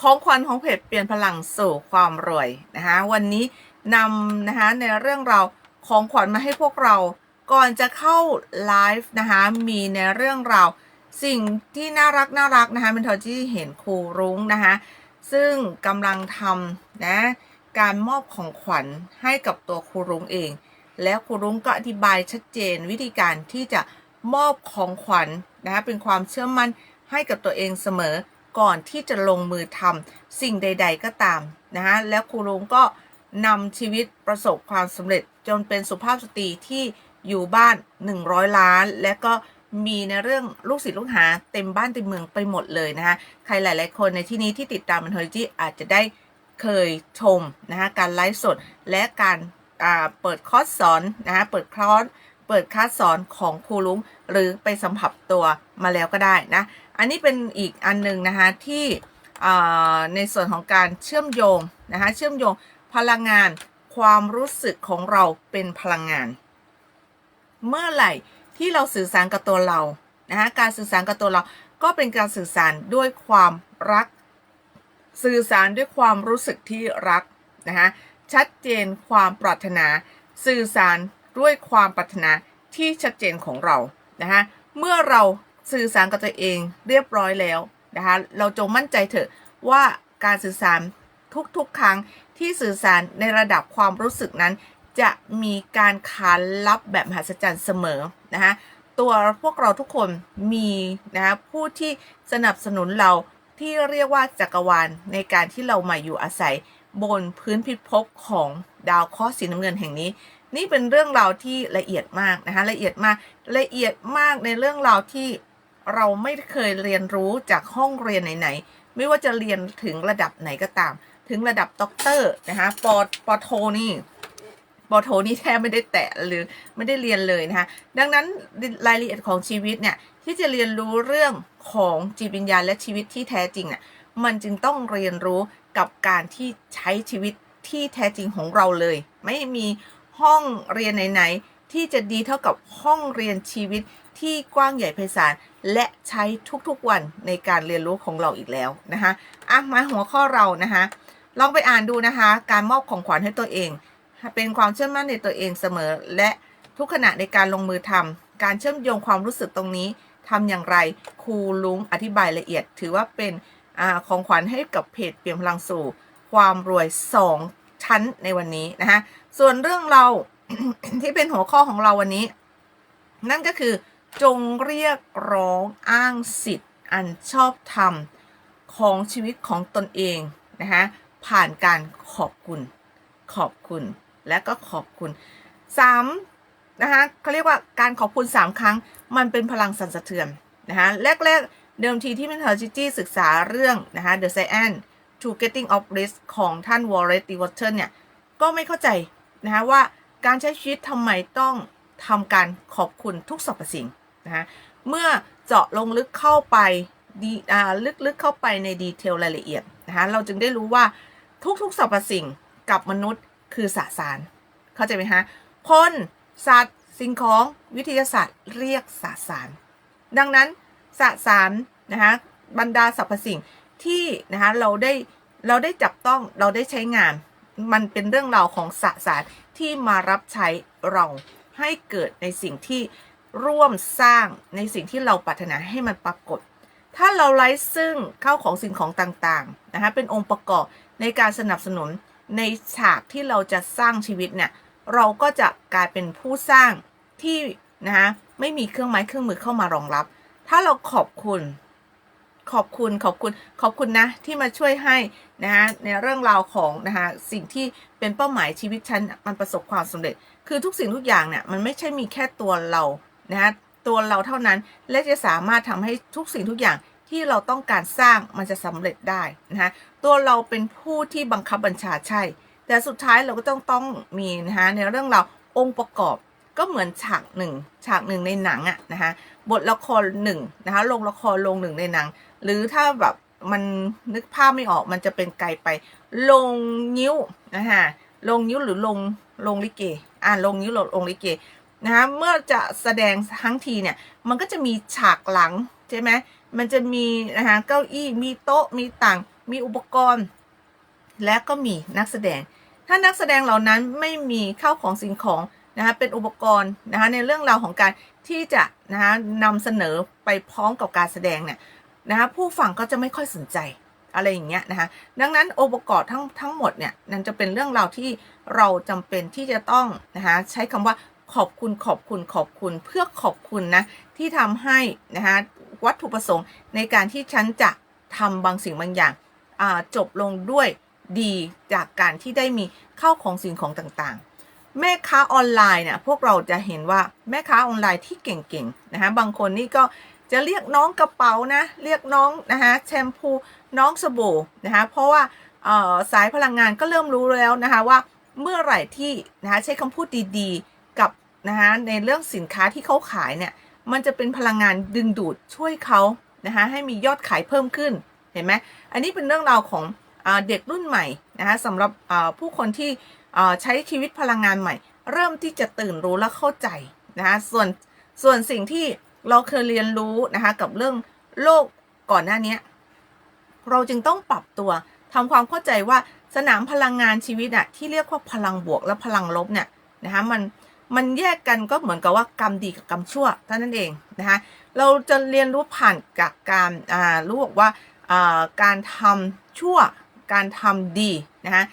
ของขวัญของเพจเปลี่ยนพลังสู่ความรวยนะคะวันนี้นำนะคะในเรื่องราวของขวัญมาให้พวกเราก่อนจะเข้าไลฟ์นะคะมีในเรื่องราวสิ่งที่น่ารักน่ารักนะคะเป็นทอที่เห็นครูรุ้งนะคะซึ่งกำลังทำนะการมอบของขวัญให้กับตัวครูรุ้งเอง แล้วครูรุ้งก็อธิบายชัดเจนวิธีการที่จะมอบของขวัญนะคะเป็นความเชื่อมั่นให้กับตัวเองเสมอ ก่อนที่จะลงมือทำสิ่งใด ๆ ก็ตามนะคะแล้วครูรุ้งก็นำชีวิตประสบความสำเร็จจนเป็นสุภาพสตรีที่อยู่บ้าน 100 ล้าน และก็มีในเรื่องลูกศิษย์ลูกหาเต็มบ้านเต็มเมืองไปหมดเลยนะคะใครหลาย ๆ คนในที่นี้ที่ติดตามมันเทอร์จีอาจจะได้เคยชมนะคะการไลฟ์สดและการเปิดคอร์สสอนนะคะเปิดคอร์ส เปิดคลาสสอนของครูลุงหรือไปสัมผัสตัวมาแล้วก็ได้นะ อันนี้เป็นอีกอันหนึ่งนะคะที่ในส่วนของการเชื่อมโยงนะคะเชื่อมโยงพลังงานความรู้สึกของเราเป็นพลังงาน เมื่อไหร่ที่เราสื่อสารกับตัวเรานะคะการสื่อสารกับตัวเราก็เป็นการสื่อสารด้วยความรัก สื่อสารด้วยความรู้สึกที่รักนะคะชัดเจนความปรารถนา สื่อสารด้วยความปรารถนา ที่ชัดเจนของเรานะคะเมื่อเราสื่อสารกับตัวเองเรียบร้อยแล้วนะคะเราจงมั่นใจเถอะว่าการสื่อสารทุกๆ ครั้งที่สื่อสารในระดับความรู้สึกนั้น จะมีการขานรับแบบมหัศจรรย์เสมอนะคะตัวพวกเราทุกคนมีนะคะผู้ที่สนับสนุนเราที่เรียกว่าจักรวาลในการที่เรามาอยู่อาศัยบนพื้นพิภพของดาวเคราะห์สีน้ำเงินแห่งนี้ นี่เป็นเรื่องราวที่ละเอียดมากนะคะละเอียดมากละเอียดมากในเรื่องราวที่เราไม่เคยเรียนรู้จากห้องเรียนไหนๆไม่ว่าจะเรียนถึงระดับไหนก็ตาม ถึงระดับด็อกเตอร์นะคะปอปอโทนี่ปอโทนี่แทบไม่ได้แตะหรือไม่ได้เรียนเลยนะคะดังนั้นรายละเอียดของชีวิตเนี่ยที่จะเรียนรู้เรื่องของจิตวิญญาณและชีวิตที่แท้จริงน่ะมันจึงต้องเรียนรู้กับการที่ใช้ชีวิตที่แท้จริงของเราเลย ไม่มี ห้องเรียนไหนๆที่จะดีเท่ากับห้องเรียนชีวิตที่กว้างใหญ่ไพศาลและใช้ทุกๆวันในการเรียนรู้ของเราอีกแล้วนะคะอะมาหัวข้อเรานะคะลองไปอ่านดูนะคะ การมอบของขวัญให้ตัวเอง เป็นความเชื่อมั่นในตัวเองเสมอ และทุกขณะในการลงมือทำการเชื่อมโยงความรู้สึกตรงนี้ทำอย่างไรครูลุงอธิบายละเอียด ถือว่าเป็นอของขวัญให้กับเพจเปลี่ยนพลังสู่ ความรวย 2 ชั้นในวันนี้นะคะส่วนเรื่องเราที่เป็นหัวข้อของเราวันนี้ นั่นก็คือจงเรียกร้องอ้างสิทธิ์อันชอบธรรมของชีวิตของตนเองนะคะผ่านการขอบคุณขอบคุณและก็ขอบคุณ3นะคะเขาเรียกว่าการขอบคุณ3ครั้ง มันเป็นพลังสั่นสะเทือนนะคะแรกๆเดิมทีที่เป็นเธอร์จิจี้ศึกษาเรื่องนะคะ The Science to Getting of Risk ของท่าน Warren d e w a t e r เนี่ย ก็ไม่เข้าใจนะคะว่าการใช้ชีวิตทำไมต้องทำการขอบคุณทุกสรรพสิ่งนะคะเมื่อเจาะลงลึกเข้าไปดีลึกๆเข้าไปในดีเทลรายละเอียดนะคะเราจึงได้รู้ว่าทุกๆสรรพสิ่งกับมนุษย์คือสสาร เข้าใจไหมฮะคนสัตว์สิ่งของวิทยาศาสตร์เรียกสสาร ดังนั้นสสารนะคะบรรดาสรรพสิ่ง ที่นะคะเราได้เราได้จับต้องเราได้ใช้งาน มันเป็นเรื่องราวของสสารที่มารับใช้เราให้เกิดในสิ่งที่ร่วมสร้างในสิ่งที่เราปรารถนาให้มันปรากฏ ถ้าเราไล่ซึ่งเข้าของสิ่งของต่างๆนะคะเป็นองค์ประกอบในการสนับสนุนในฉากที่เราจะสร้างชีวิตเนี่ยเราก็จะกลายเป็นผู้สร้างที่นะคะไม่มีเครื่องไม้เครื่องมือเข้ามารองรับ ถ้าเราขอบคุณ ขอบคุณขอบคุณขอบคุณนะที่มาช่วยให้นะคะในเรื่องราวของนะคะสิ่งที่เป็นเป้าหมายชีวิตฉันมันประสบความสำเร็จ คือทุกสิ่งทุกอย่างเนี่ยมันไม่ใช่มีแค่ตัวเรานะคะตัวเราเท่านั้นและจะสามารถทำให้ทุกสิ่งทุกอย่างที่เราต้องการสร้างมันจะสำเร็จได้นะคะตัวเราเป็นผู้ที่บังคับบัญชาใช่ แต่สุดท้ายเราก็ต้องต้องมีนะคะในเรื่องเราองค์ประกอบก็เหมือนฉากหนึ่งฉากหนึ่งในหนังอะนะคะบทละครหนึ่งนะคะลงละครลงหนึ่งในหนัง หรือถ้าแบบมันนึกภาพไม่ออกมันจะเป็นไกลไป ลงนิ้วนะคะลงนิ้วหรือลงลงลิเกอ่าลงนิ้วลงลิเกนะคะเมื่อจะแสดงทั้งทีเนี่ย มันก็จะมีฉากหลังใช่ไหมมันจะมีนะคะเก้าอี้มีโต๊ะมีต่างมีอุปกรณ์ และก็มีนักแสดง ถ้านักแสดงเหล่านั้นไม่มีเข้าของสิ่งของนะคะเป็นอุปกรณ์นะคะในเรื่องราวของการที่จะนะคะนำเสนอไปพร้อมกับการแสดงเนี่ย นะคะผู้ฟังก็จะไม่ค่อยสนใจอะไรอย่างเงี้ยนะคะดังนั้นองค์ประกอบทั้งทั้งหมดเนี่ยนั่นจะเป็นเรื่องราวที่เราจำเป็นที่จะต้องนะคะใช้คำว่าขอบคุณขอบคุณขอบคุณเพื่อขอบคุณนะที่ทำให้นะคะวัตถุประสงค์ในการที่ฉันจะทำบางสิ่งบางอย่างาจบลงด้วยดีจากการที่ได้มีเข้าของสิ่งของต่างๆ แม่ค้าออนไลน์เนี่ยพวกเราจะเห็นว่าแม่ค้าออนไลน์ที่เก่งๆนะคะบางคนนี่ก็ จะเรียกน้องกระเป๋านะ เรียกน้องนะคะแชมพูน้องสบู่นะคะเพราะว่าสายพลังงานก็เริ่มรู้แล้วนะคะว่าเมื่อไหร่ที่นะคะใช้คำพูดดีๆกับนะคะในเรื่องสินค้าที่เขาขายเนี่ยมันจะเป็นพลังงานดึงดูดช่วยเขานะคะให้มียอดขายเพิ่มขึ้นเห็นไหมอันนี้เป็นเรื่องราวของอเด็กรุ่นใหม่นะคะสำหรับผู้คนที่ใช้ชีวิตพลังงานใหม่ เริ่มที่จะตื่นรู้และเข้าใจนะคะส่วนส่วนสิ่งที่ เราเคยเรียนรู้นะคะกับเรื่องโลกก่อนหน้านี้เราจึงต้องปรับตัวทำความเข้าใจว่าสนามพลังงานชีวิตอะที่เรียกว่าพลังบวกและพลังลบเนี่ยนะคะมันมันแยกกันก็เหมือนกับว่ากรรมดีกับกรรมชั่วเท่านั้นเองนะคะเราจะเรียนรู้ผ่านกับการอ่ารู้บอกว่าอ่าการทำชั่วการทำดีนะคะ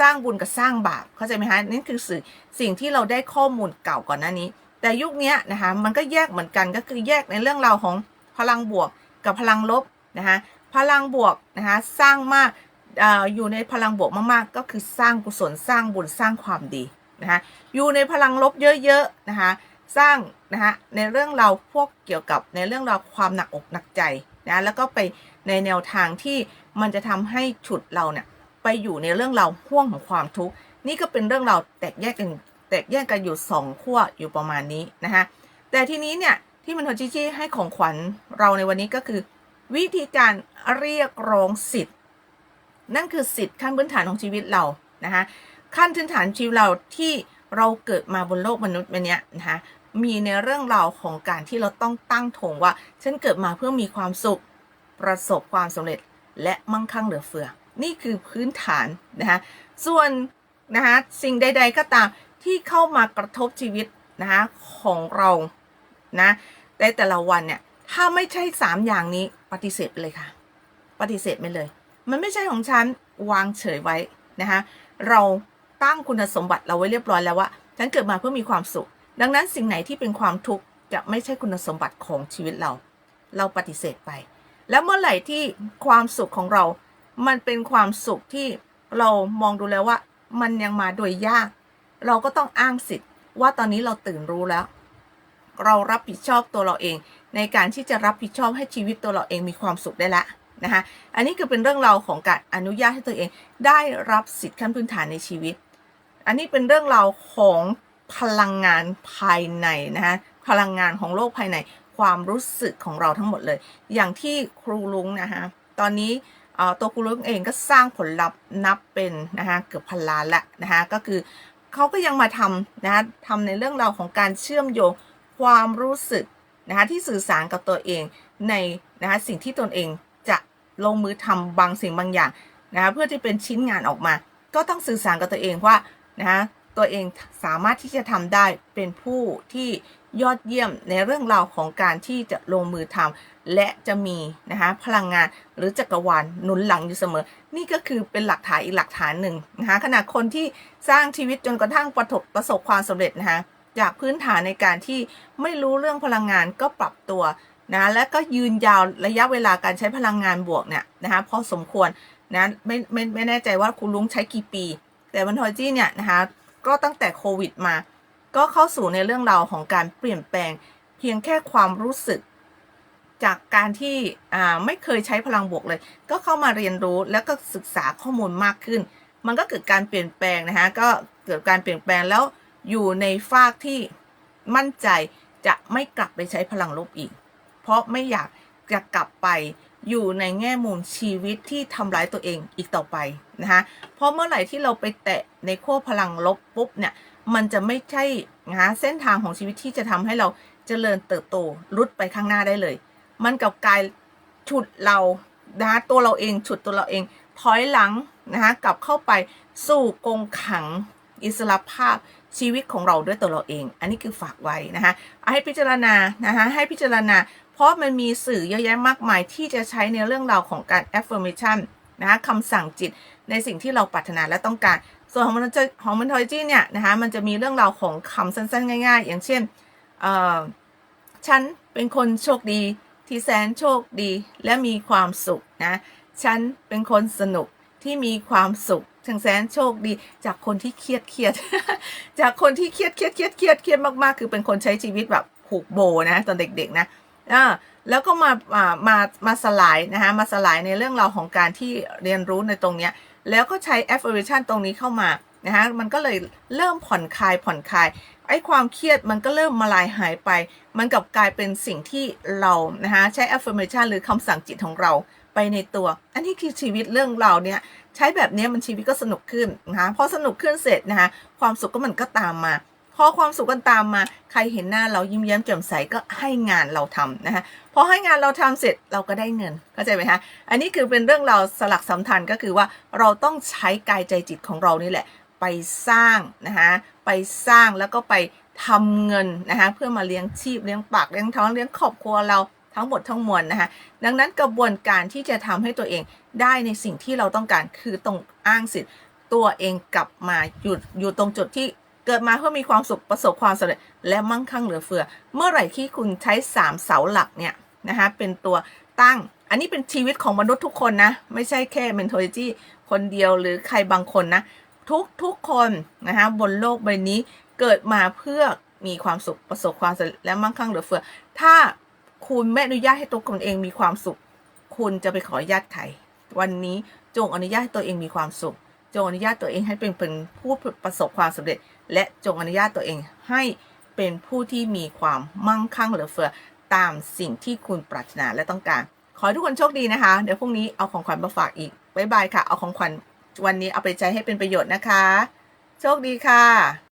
สร้างบุญกับสร้างบาปเข้าใจไหมคะนี่คือสิ่งสิ่งที่เราได้ข้อมูลเก่าก่อนหน้านี้ แต่ยุคนี้นะคะมันก็แยกเหมือนกันก็คือแยกในเรื่องราวของพลังบวกกับพลังลบนะคะพลังบวกนะคะสร้างมากออยู่ในพลังบวกมากๆ ก็คือสร้างกุศลสร้างบุญสร้างความดีนะคะอยู่ในพลังลบเยอะๆนะคะสร้างนะคะในเรื่องราวพวกเกี่ยวกับในเรื่องราวความหนักอกหนักใจนะแล้วก็ไปในแนวทางที่มันจะทำให้ฉุดเราเนี่ยไปอยู่ในเรื่องราวห่วงของความทุกข์นี่ก็เป็นเรื่องราวแตกแยกกัน แตกแยกกันอยู่สองขั้วอยู่ประมาณนี้นะคะแต่ทีนี้เนี่ยที่มันโทจิชิให้ของขวัญเราในวันนี้ก็คือ วิธีการเรียกร้องสิทธิ์ นั่นคือสิทธิ์ขั้นพื้นฐานของชีวิตเรานะคะขั้นพื้นฐานชีวิตเราที่เราเกิดมาบนโลกมนุษย์วันนี้นะคะมีในเรื่องราวของการที่เราต้องตั้งธงว่า ฉันเกิดมาเพื่อมีความสุข ประสบความสำเร็จและมั่งคั่งเหลือเฟือ นี่คือพื้นฐานนะคะส่วนนะคะสิ่งใด ๆ ก็ตาม ที่เข้ามากระทบชีวิตนะคะของเรานะในแต่ละวันเนี่ยถ้าไม่ใช่สามอย่างนี้ปฏิเสธไปเลยค่ะ ปฏิเสธไปเลย มันไม่ใช่ของฉันวางเฉยไว้นะคะเราตั้งคุณสมบัติเราไว้เรียบร้อยแล้วว่าฉันเกิดมาเพื่อมีความสุข ดังนั้นสิ่งไหนที่เป็นความทุกข์จะไม่ใช่คุณสมบัติของชีวิตเรา เราปฏิเสธไป แล้วเมื่อไหร่ที่ความสุขของเรา มันเป็นความสุขที่เรามองดูแล้วว่า มันยังมาโดยยาก เราก็ต้องอ้างสิทธิ์ว่าตอนนี้เราตื่นรู้แล้ว เรารับผิดชอบตัวเราเอง ในการที่จะรับผิดชอบให้ชีวิตตัวเราเองมีความสุขได้ละนะคะอันนี้คือเป็นเรื่องราวของการอนุญาตให้ตัวเองได้รับสิทธิ์ขั้นพื้นฐานในชีวิต อันนี้เป็นเรื่องราวของพลังงานภายในนะคะพลังงานของโลกภายในความรู้สึกของเราทั้งหมดเลย อย่างที่ครูลุงนะคะตอนนี้ตัวครูลุงเองก็สร้างผลลัพธ์นับเป็นนะคะเกือบพันล้านละนะคะก็คือ เขาก็ยังมาทำนะคะทำในเรื่องราวของการเชื่อมโยงความรู้สึกนะคะที่สื่อสารกับตัวเองในนะคะสิ่งที่ตนเองจะลงมือทำบางสิ่งบางอย่างนะคะเพื่อที่เป็นชิ้นงานออกมา ก็ต้องสื่อสารกับตัวเองว่านะคะ ตัวเองสามารถที่จะทำได้เป็นผู้ที่ยอดเยี่ยมในเรื่องราวของการที่จะลงมือทำและจะมีนะคะพลังงานหรือจักรวาลหนุนหลังอยู่เสมอ นี่ก็คือเป็นหลักฐานอีกหลักฐานหนึ่งนะคะขณะคนที่สร้างชีวิตจนกระทั่งประสบประสบความสำเร็จนะคะจากพื้นฐานในการที่ไม่รู้เรื่องพลังงานก็ปรับตัวนะและก็ยืนยาวระยะเวลาการใช้พลังงานบวกเนี่ยนะคะพอสมควรนะไม่ไม่ไม่แน่ใจว่าคุณลุงใช้กี่ปี แต่วันทอยจี้เนี่ยนะคะ ก็ตั้งแต่โควิดมา ก็เข้าสู่ในเรื่องราวของการเปลี่ยนแปลงเพียงแค่ความรู้สึก จากการที่ไม่เคยใช้พลังบวกเลย ก็เข้ามาเรียนรู้แล้วก็ศึกษาข้อมูลมากขึ้น มันก็เกิดการเปลี่ยนแปลงนะคะก็เกิดการเปลี่ยนแปลงแล้วอยู่ในฟากที่มั่นใจจะไม่กลับไปใช้พลังลบอีก เพราะไม่อยากจะกลับไป อยู่ในแง่มุมชีวิตที่ทำร้ายตัวเองอีกต่อไปนะคะเพราะเมื่อไหร่ที่เราไปแตะในขั้วพลังลบปุ๊บเนี่ยมันจะไม่ใช่นะเส้นทางของชีวิตที่จะทำให้เราเจริญเติบโตรุดไปข้างหน้าได้เลย มันกับกายฉุดเรานะตัวเราเองฉุดตัวเราเองถอยหลังนะคะกลับเข้าไปสู่กงขังอิสระภาพชีวิตของเราด้วยตัวเราเอง อันนี้คือฝากไว้นะคะให้พิจารณานะคะให้พิจารณา เพราะมันมีสื่อเยอะแยะมากมายที่จะใช้ในเรื่องราวของการ affirmation นะคะคำสั่งจิตในสิ่งที่เราปรารถนาและต้องการ ส่วนของมันจะของมันทอยจีเนี่ยนะคะมันจะมีเรื่องราวของคำสั้นๆ ง่าย ๆ อย่างเช่นฉันเป็นคนโชคดีที่แสนโชคดีและมีความสุขนะฉันเป็นคนสนุกที่มีความสุขทั้งแสนโชคดีจากคนที่เครียดเครียดจากคนที่เครียดเครียดเครียดเครียดเครียดมากๆ คือเป็นคนใช้ชีวิตแบบผูกโบนะตอนเด็กๆนะ อ่าแล้วก็มามามามาสลายนะคะมาสลายในเรื่องราวของการที่เรียนรู้ในตรงเนี้ยแล้วก็ใช้ affirmation ตรงนี้เข้ามานะคะมันก็เลยเริ่มผ่อนคลายผ่อนคลายไอ้ความเครียดมันก็เริ่มมาลายหายไป มันกับกลายเป็นสิ่งที่เรานะคะใช้ affirmation หรือคำสั่งจิตของเราไปในตัว อันนี้คือชีวิตเรื่องเราเนี่ยใช้แบบนี้มันชีวิตก็สนุกขึ้นนะคะพอสนุกขึ้นเสร็จนะคะความสุขก็มันก็ตามมา พอความสุขกันตามมา ใครเห็นหน้าเรายิ้มแย้มแจ่มใสก็ให้งานเราทำนะคะพอให้งานเราทำเสร็จเราก็ได้เงินเข้าใจไหมคะอันนี้คือเป็นเรื่องเราสลักสำคัญก็คือว่าเราต้องใช้กายใจจิตของเรานี่แหละ ไปสร้างนะคะไปสร้างแล้วก็ไปทำเงินนะคะเพื่อมาเลี้ยงชีพเลี้ยงปากเลี้ยงท้องเลี้ยงครอบครัวเราทั้งหมดทั้งมวลนะคะดังนั้นกระบวนการที่จะทำให้ตัวเองได้ในสิ่งที่เราต้องการคือตรงอ้างสิทธิ์ตัวเองกลับมาอยู่อยู่ตรงจุดที่ เกิดมาเพื่อมีความสุขประสบความสำเร็จและมั่งคั่งเหลือเฟือ เมื่อไหร่ที่คุณใช้ 3 เสาหลักเนี่ยนะคะเป็นตัวตั้ง อันนี้เป็นชีวิตของมนุษย์ทุกคนนะ ไม่ใช่แค่ mentality คนเดียวหรือใครบางคนนะ ทุกทุกคนนะคะบนโลกใบนี้เกิดมาเพื่อมีความสุขประสบความสำเร็จและมั่งคั่งเหลือเฟือ ถ้าคุณไม่อนุญาตให้ตัวคุณเองมีความสุข คุณจะไปขออนุญาตใครวันนี้จงอนุญาตให้ตัวเองมีความสุข จงอนุญาตตัวเองให้เป็นเป็นผู้ประสบความสำเร็จ และจงอนุญาตตัวเองให้เป็นผู้ที่มีความมั่งคั่งเหลือเฟือตามสิ่งที่คุณปรารถนาและต้องการ ขอให้ทุกคนโชคดีนะคะ เดี๋ยวพรุ่งนี้เอาของขวัญมาฝากอีก บ๊ายบายค่ะ เอาของขวัญวันนี้เอาไปใช้ให้เป็นประโยชน์นะคะ โชคดีค่ะ